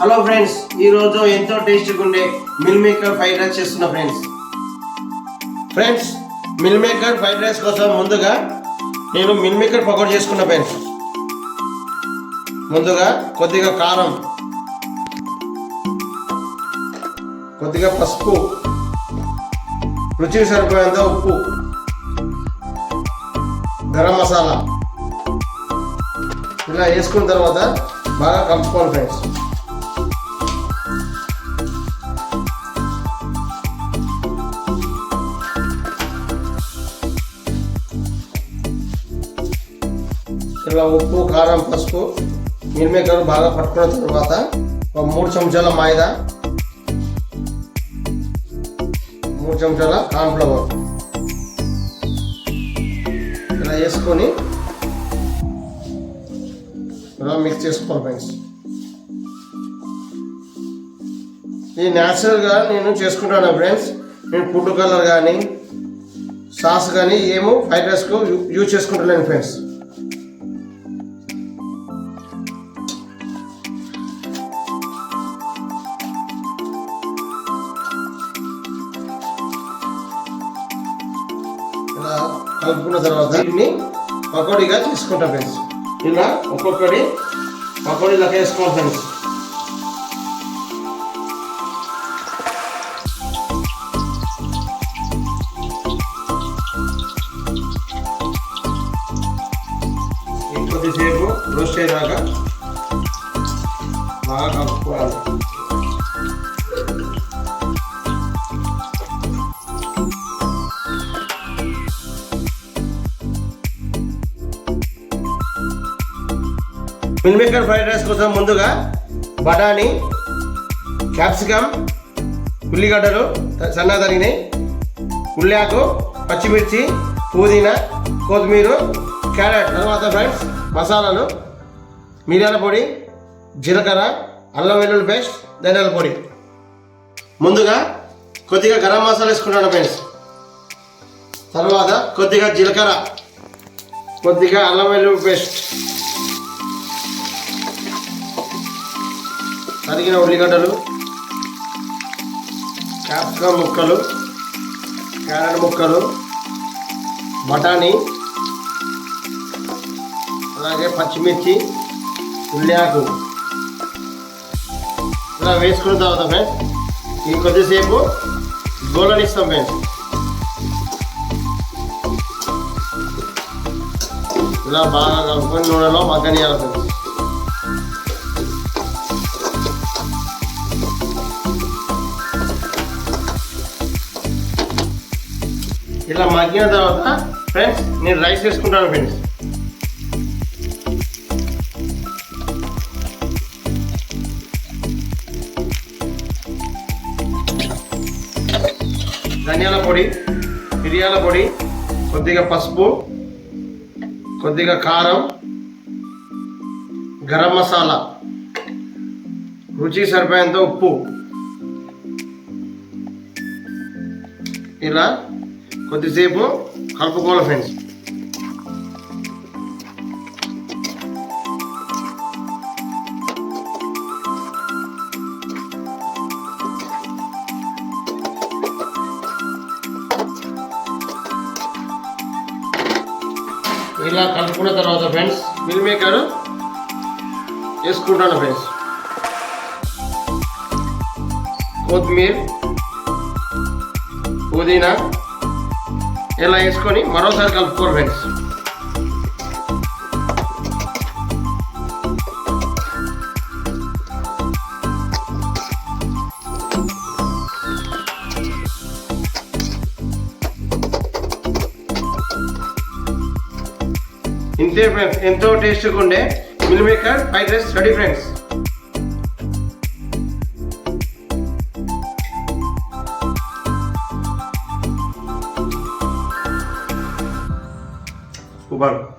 Hello friends ఈరోజు ఎంతో టేస్టీగా ఉండే మిల్ మేకర్ ఫ్రైడ్ రైస్ చేస్తున్నా friends. Friends meal maker fried rice కోసం ముందుగా నేను మిల్ మేకర్ పకోడీ చేసుకున్నా ఫ్రెండ్స్. ముందుగా కొద్దిగా కారం కొద్దిగా పసుపు రుచికి సరిపోయేంత ఉప్పు గరం మసాలా. ఇలా వేసుకున్న తర్వాత బాగా కలుపుకోవాలి ఫ్రెండ్స్. ఇలా ఉప్పు కారం పసుపు మిరమేకలు బాగా పట్టుకున్న తర్వాత ఒక మూడు చెంచాల మైదా మూడు చెంచాల కార్న్ఫ్లవర్. ఇలా వేసుకొని ఇలా మిక్స్ చేసుకోవాలి ఫ్రెండ్స్. ఇది న్యాచురల్గా నేను చేసుకుంటాను ఫ్రెండ్స్. నేను ఫుడ్ కలర్ కానీ సాస్ కానీ ఏమో ఫ్రైడ్ రైస్కు యూజ్ చేసుకుంటలేను ఫ్రెండ్స్. కలుపుకున్న తర్వాత దీన్ని పకోడీగా తీసుకుంటాం ఫ్రెండ్స్. ఇలా ఒక్కొక్కటి పకోడీ లెక్క వేసుకోవాలి ఫ్రెండ్స్. కొద్దిసేపు రోస్ట్ అయ్యాక బాగా కలుపుకోవాలి. మిల్ మేకర్ ఫ్రైడ్ రైస్ కోసం ముందుగా బఠానీ క్యాప్సికమ్ ఉల్లిగడ్డలు సన్నగా తరిగినాయి ఉల్లాకు పచ్చిమిర్చి పుదీనా కొత్తిమీర క్యారెట్. తర్వాత ఫ్రెండ్స్ మసాలాలు మిరియాల పొడి జీలకర్ర అల్లం వెల్లుల్లి పేస్ట్ ధనియాల పొడి. ముందుగా కొద్దిగా గరం మసాలా వేసుకుంటాను ఫ్రెండ్స్. తర్వాత కొద్దిగా జీలకర్ర కొద్దిగా అల్లం వెల్లుల్లి పేస్ట్. తరిగిన ఉల్లిగడ్డలు క్యాప్సికమ్ ముక్కలు క్యారెట్ ముక్కలు బఠానీ అలాగే పచ్చిమిర్చి ఉల్లియాకు ఇలా వేసుకున్న తర్వాత ఫ్రెండ్స్ ఇంకొద్దిసేపు కొద్దిసేపు గోలనిస్తాం ఫ్రెండ్స్. ఇలా బాగా కలుపుకొని నూనెలో మగ్గనియాలి ఫ్రెండ్స్. ఇలా మగ్గిన తర్వాత ఫ్రెండ్స్ నేను రైస్ వేసుకుంటాను ఫ్రెండ్స్ ధనియాల పొడి మిరియాల పొడి కొద్దిగా పసుపు కొద్దిగా కారం గరం మసాలా రుచి సరిపోయేంత ఉప్పు. ఇలా కొద్దిసేపు కలుపుకోవాలి ఫ్రెండ్స్. ఇలా కలుపుకున్న తర్వాత ఫ్రెండ్స్ మిల్ మేకర్ వేసుకుంటాను ఫ్రెండ్స్. కొత్తిమీర పుదీనా ఇలా వేసుకొని మరోసారి కలుపుకోరు ఫ్రెండ్స్. ఇంతే ఫ్రెండ్స్ ఎంతో టేస్ట్గా ఉండే meal maker fried rice ready friends. উপকার